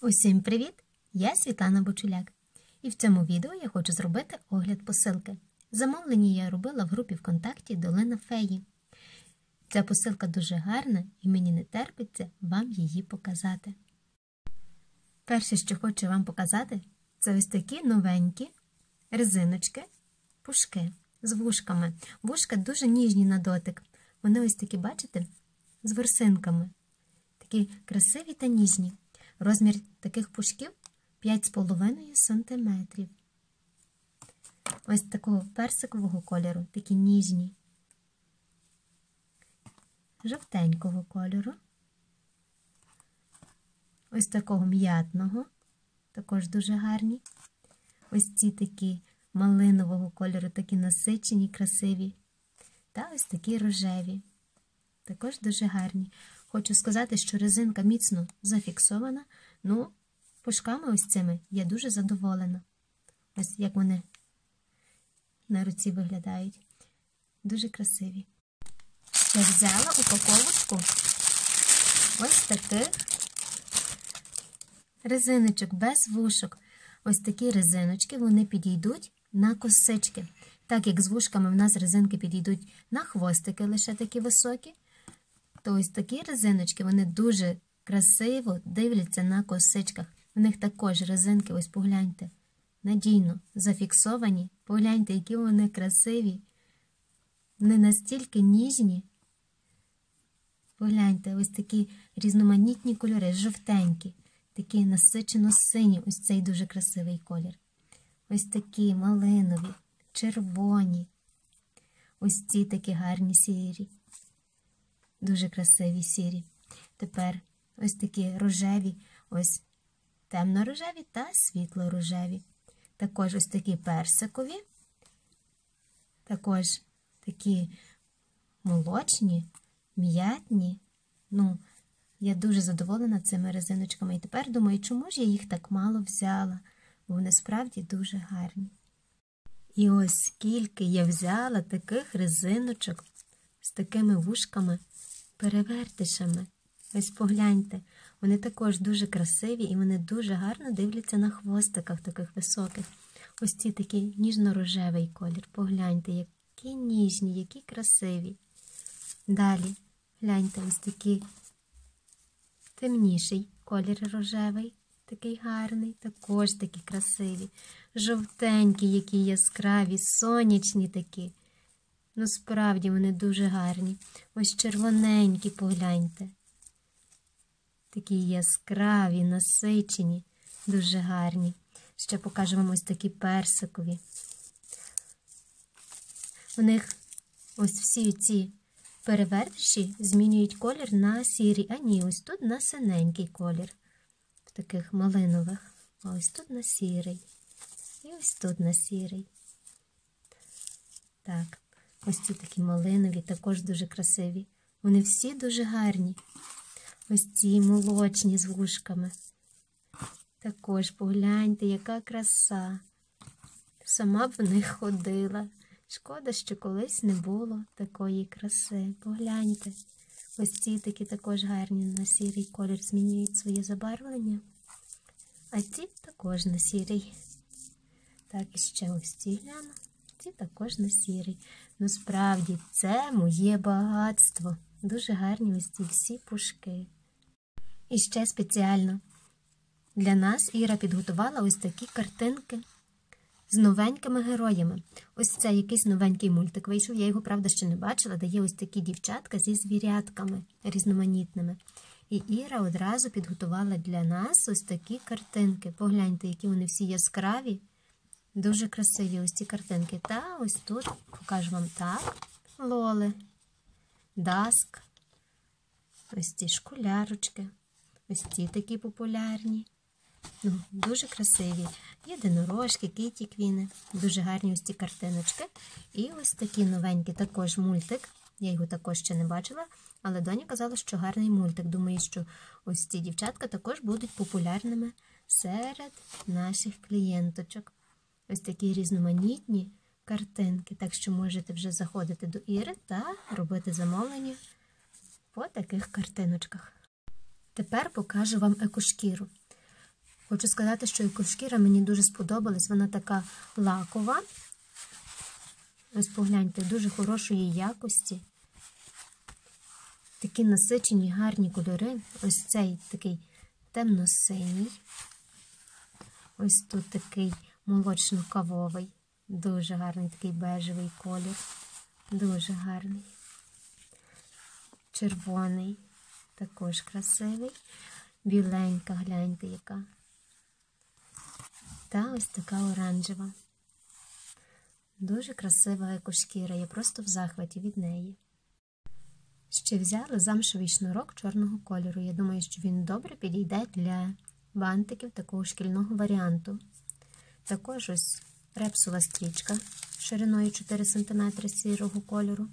Усім привіт! Я Світлана Бочуляк. І в цьому відео я хочу зробити огляд посилки. Замовлення я робила в групі ВКонтакті Долина Феї. Ця посилка дуже гарна і мені не терпиться вам її показати. Перше, що хочу вам показати, це ось такі новенькі резиночки, пушки з вушками. Вушка дуже ніжні на дотик. Вони ось такі, бачите, з ворсинками. Такі красиві та ніжні. Розмір таких пушків 5,5 см. Ось такого персикового кольору, такі ніжні, жовтенького кольору. Ось такого м'ятного, також дуже гарні. Ось ці такі малинового кольору, такі насичені, красиві. Та ось такі рожеві. Також дуже гарні. Хочу сказати, що резинка міцно зафіксована. Ну, пушками ось цими я дуже задоволена. Ось як вони на руці виглядають. Дуже красиві. Я взяла упаковочку ось таких резиночок без вушок. Ось такі резиночки вони підійдуть на косички. Так як з вушками в нас резинки підійдуть на хвостики лише такі високі, то ось такі резиночки вони дуже красиво дивляться на косичках. У них також резинки, ось погляньте, надійно зафіксовані. Погляньте, які вони красиві. Вони настільки ніжні. Погляньте, ось такі різноманітні кольори, жовтенькі, такі насичено сині, ось цей дуже красивий колір. Ось такі малинові, червоні, ось ці такі гарні сірі, дуже красиві сірі. Тепер ось такі рожеві, ось темно-рожеві та світло-рожеві. Також ось такі персикові, також такі молочні, м'ятні. Ну, я дуже задоволена цими резиночками. І тепер думаю, чому ж я їх так мало взяла, бо вони справді дуже гарні. І ось скільки я взяла таких резиночок з такими вушками, перевертишами. Ось погляньте, вони також дуже красиві і вони дуже гарно дивляться на хвостиках таких високих. Ось ці такий ніжно-рожевий колір. Погляньте, які ніжні, які красиві. Далі, гляньте, ось такий темніший колір рожевий, такий гарний, також такі красиві. Жовтенькі, які яскраві, сонячні такі. Ну, справді вони дуже гарні. Ось червоненькі, погляньте. Такі яскраві, насичені, дуже гарні. Ще покажу вам ось такі персикові. У них ось всі ці перевертиші змінюють колір на сірий, а ні, ось тут на синенький колір, в таких малинових, а ось тут на сірий. І ось тут на сірий. Так, ось ці такі малинові, також дуже красиві. Вони всі дуже гарні. Ось ці молочні з вушками. Також погляньте, яка краса. Сама б в них ходила. Шкода, що колись не було такої краси. Погляньте. Ось ці такі також гарні на сірий колір змінюють своє забарвлення. А ці також на сірий. Так, і ще ось ці гляну. Ці також на сірий. Ну, справді, це моє багатство. Дуже гарні ось ці всі пушки. І ще спеціально для нас Іра підготувала ось такі картинки з новенькими героями. Ось це якийсь новенький мультик вийшов. Я його, правда, ще не бачила, де є ось такі дівчатка зі звірятками різноманітними. І Іра одразу підготувала для нас ось такі картинки. Погляньте, які вони всі яскраві, дуже красиві ось ці картинки. Та ось тут покажу вам так: лоли, даск, ось ці школярочки. Ось ці такі популярні. Ну, Дуже красиві. Єдинорожки, киті квіни. Дуже гарні ось ці картиночки. І ось такі новенькі, також мультик. Я його також ще не бачила, але доня казала, що гарний мультик. Думаю, що ось ці дівчатка також будуть популярними серед наших клієнточок. Ось такі різноманітні картинки. Так що можете вже заходити до Іри та робити замовлення по таких картиночках. Тепер покажу вам екошкіру. Хочу сказати, що екошкіра мені дуже сподобалась. Вона така лакова. Ось погляньте, дуже хорошої якості. Такі насичені гарні кольори. Ось цей такий темно-синій. Ось тут такий молочно-кавовий. Дуже гарний такий бежевий колір. Дуже гарний. Червоний, також красивий. Біленька, гляньте, яка. Та ось така оранжева. Дуже красива екошкіра, я просто в захваті від неї. Ще взяли замшевий шнурок чорного кольору. Я думаю, що він добре підійде для бантиків такого шкільного варіанту. Також ось репсова стрічка шириною 4 см сірого кольору.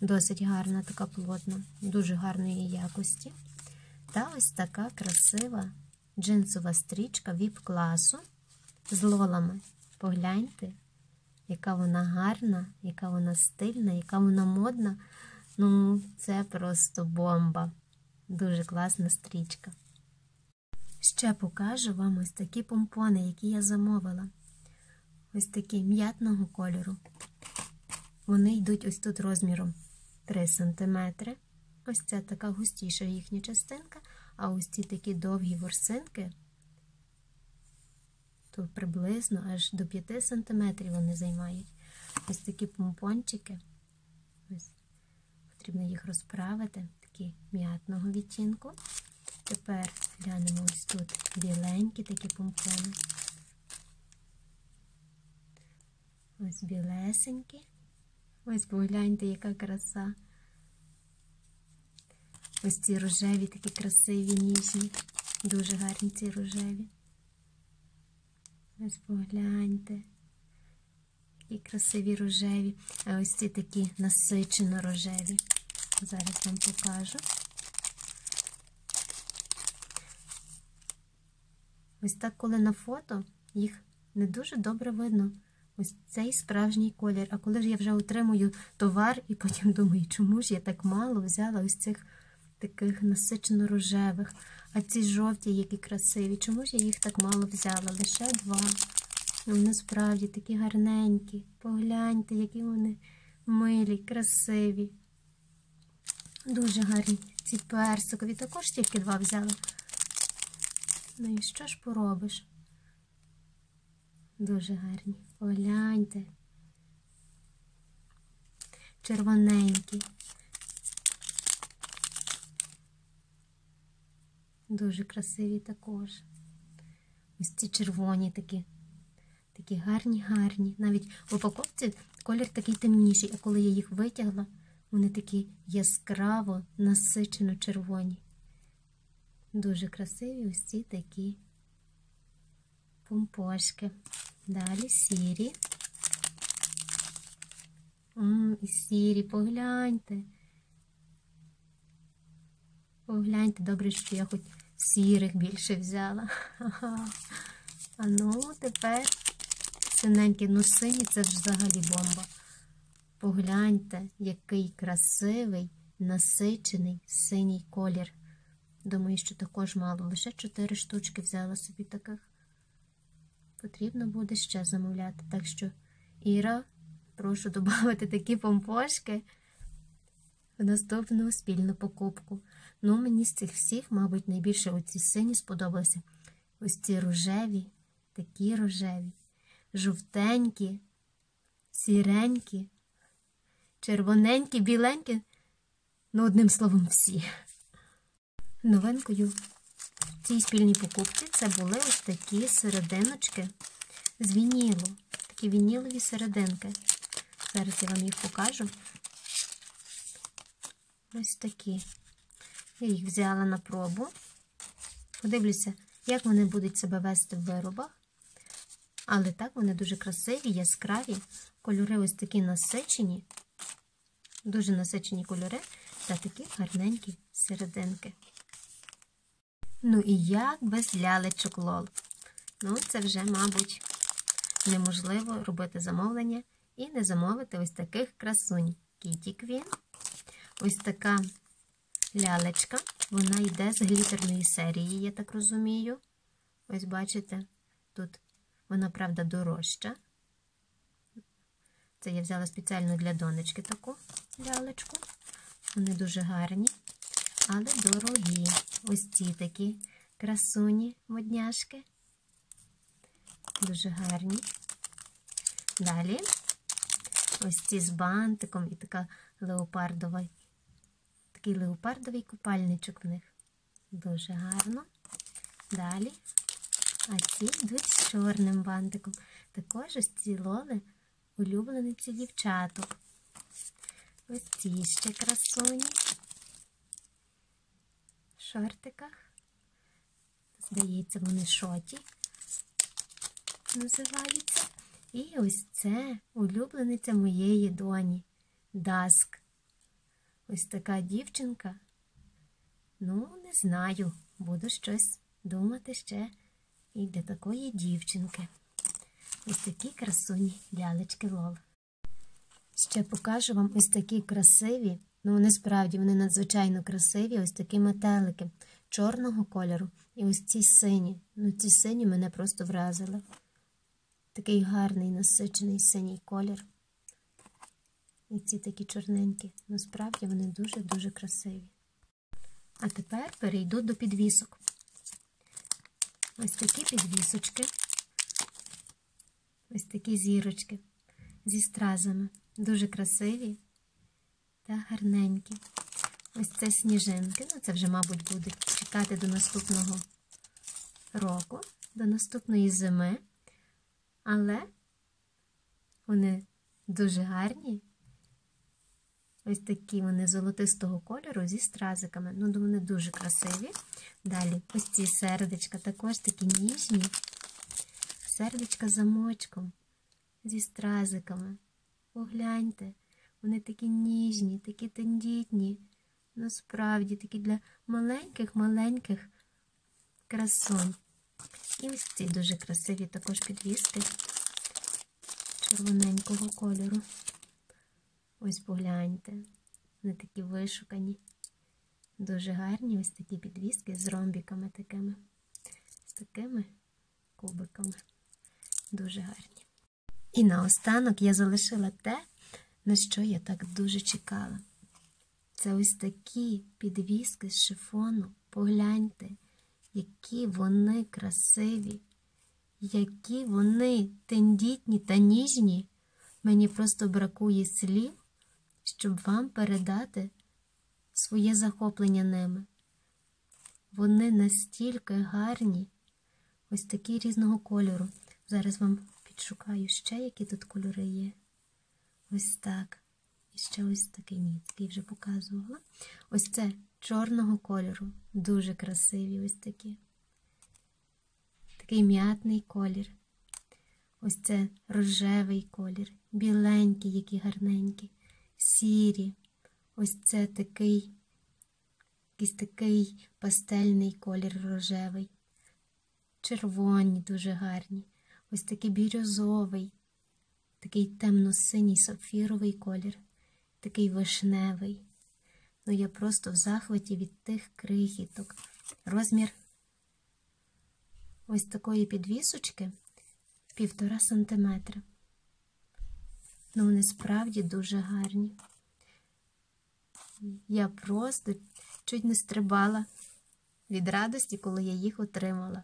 Досить гарна, така плотна, дуже гарної якості. Та ось така красива джинсова стрічка віп-класу з лолами. Погляньте, яка вона гарна, яка вона стильна, яка вона модна. Ну, це просто бомба. Дуже класна стрічка. Ще покажу вам ось такі помпони, які я замовила. Ось такі м'ятного кольору. Вони йдуть ось тут розміром 3 см. Ось це така густіша їхня частинка, а ось ці такі довгі ворсинки, то приблизно аж до 5 см вони займають. Ось такі помпончики. Ось. Потрібно їх розправити, такі м'ятного відтінку. Тепер глянемо ось тут біленькі такі помпони. Ось білесенькі. Ось погляньте, яка краса. Ось ці рожеві, такі красиві, ніжні. Дуже гарні ці рожеві. Ось погляньте. Такі красиві рожеві. А ось ці такі насичено рожеві. Зараз вам покажу. Ось так, коли на фото, їх не дуже добре видно. Ось цей справжній колір. А коли ж я вже отримую товар і потім думаю, чому ж я так мало взяла ось цих таких насичено рожевих, а ці жовті, які красиві, чому ж я їх так мало взяла? Лише два. Ну, насправді такі гарненькі. Погляньте, які вони милі, красиві. Дуже гарні. Ці персикові також тільки два взяла. Ну і що ж поробиш? Дуже гарні. Погляньте. Червоненькі. Дуже красиві також. Ось ці червоні такі. Такі гарні, гарні. Навіть в упаковці колір такий темніший, а коли я їх витягла, вони такі яскраво, насичено червоні. Дуже красиві ці такі помпошки. Далі сірі. М, і сірі, погляньте. Погляньте, добре, що я хоч сірих більше взяла. А ну, тепер синенькі, ну сині це ж взагалі бомба. Погляньте, який красивий, насичений синій колір. Думаю, що також мало. Лише чотири штучки взяла собі таких. Потрібно буде ще замовляти. Так що, Іра, прошу додати такі помпошки в наступну спільну покупку. Ну, мені з цих всіх, мабуть, найбільше оці сині сподобалися. Ось ці рожеві, такі рожеві, жовтенькі, сіренькі, червоненькі, біленькі. Ну, одним словом, всі. Новинкою в цій спільній покупці це були ось такі серединочки з вінілу. Такі вінілові серединки. Зараз я вам їх покажу. Ось такі. Я їх взяла на пробу. Подивлюся, як вони будуть себе вести в виробах. Але так вони дуже красиві, яскраві. Кольори ось такі насичені, дуже насичені кольори та такі гарненькі серединки. Ну і як без лялечок лол. Ну, це вже, мабуть, неможливо робити замовлення і не замовити ось таких красунь. Кіті Квін. Ось така лялечка. Вона йде з глітерної серії, я так розумію. Ось бачите, тут вона, правда, дорожча. Це я взяла спеціально для донечки таку лялечку. Вони дуже гарні, але дорогі. Ось ці такі красуні модняшки. Дуже гарні. Далі ось ці з бантиком і така леопардова. Такий леопардовий купальничок в них. Дуже гарно. Далі. А ці йдуть з чорним бантиком. Також ось ці лоли улюблениці дівчаток. Ось ці ще красуні. Шортиках. Здається, вони шоті називаються. І ось це улюблениця моєї доні Даск. Ось така дівчинка. Ну, не знаю, буду щось думати ще і для такої дівчинки. Ось такі красуні лялечки лол. Ще покажу вам ось такі красиві, ну вони справді вони надзвичайно красиві, ось такі метелики чорного кольору. І ось ці сині. Ну, ці сині мене просто вразили. Такий гарний насичений синій колір. І ці такі чорненькі. Насправді вони дуже-дуже красиві. А тепер перейду до підвісок. Ось такі підвісочки. Ось такі зірочки зі стразами. Дуже красиві та гарненькі. Ось це сніжинки. Ну, це вже, мабуть, буде чекати до наступного року, до наступної зими. Але вони дуже гарні. Ось такі вони золотистого кольору зі стразиками. Ну, вони дуже красиві. Далі ось ці сердечка також такі ніжні. Сердечка замочком зі стразиками. Погляньте, вони такі ніжні, такі тендітні. Насправді такі для маленьких-маленьких красунь. І ось ці дуже красиві також підвіски червоненького кольору. Ось погляньте. Вони такі вишукані. Дуже гарні ось такі підвіски з ромбіками такими. З такими кубиками. Дуже гарні. І наостанок я залишила те, на що я так дуже чекала. Це ось такі підвіски з шифону. Погляньте, які вони красиві, які вони тендітні та ніжні. Мені просто бракує слів, щоб вам передати своє захоплення ними. Вони настільки гарні, ось такі різного кольору. Зараз вам підшукаю ще, які тут кольори є. Ось так. І ще ось такий ні, такий вже показувала. Ось це чорного кольору. Дуже красиві ось такі. Такий м'ятний колір. Ось це рожевий колір, біленький, які гарненькі, сірі. Ось це такий якийсь такий пастельний колір рожевий, червоні, дуже гарні. Ось такий бірюзовий, такий темно-синій сапфіровий колір, такий вишневий. Ну, я просто в захваті від тих крихіток. Розмір ось такої підвісочки півтора сантиметра. Ну, вони справді дуже гарні. Я просто чуть не стрибала від радості, коли я їх отримала.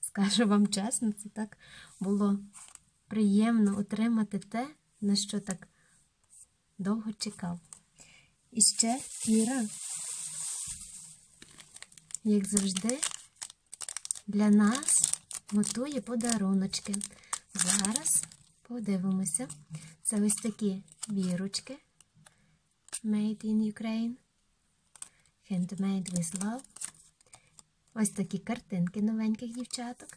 Скажу вам чесно, це так було приємно отримати те, на що так довго чекав. І ще Іра, як завжди, для нас готує подаруночки. Зараз подивимося. Це ось такі вірочки. Made in Ukraine. Handmade with love. Ось такі картинки новеньких дівчаток.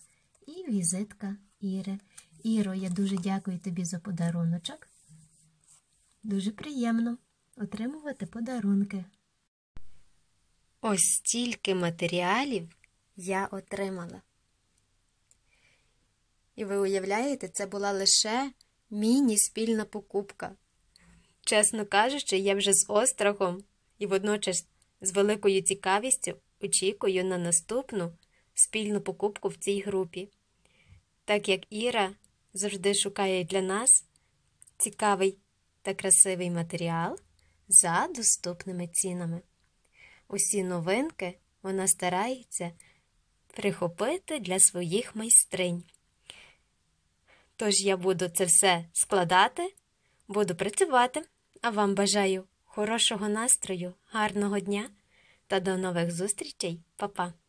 І візитка Іри. Іро, я дуже дякую тобі за подаруночок. Дуже приємно отримувати подарунки. Ось стільки матеріалів я отримала. І ви уявляєте, це була лише міні-спільна покупка. Чесно кажучи, я вже з острахом і водночас з великою цікавістю очікую на наступну спільну покупку в цій групі. Так як Іра завжди шукає для нас цікавий та красивий матеріал за доступними цінами. Усі новинки вона старається прихопити для своїх майстринь. Тож я буду це все складати, буду працювати, а вам бажаю хорошого настрою, гарного дня та до нових зустрічей, Па-па!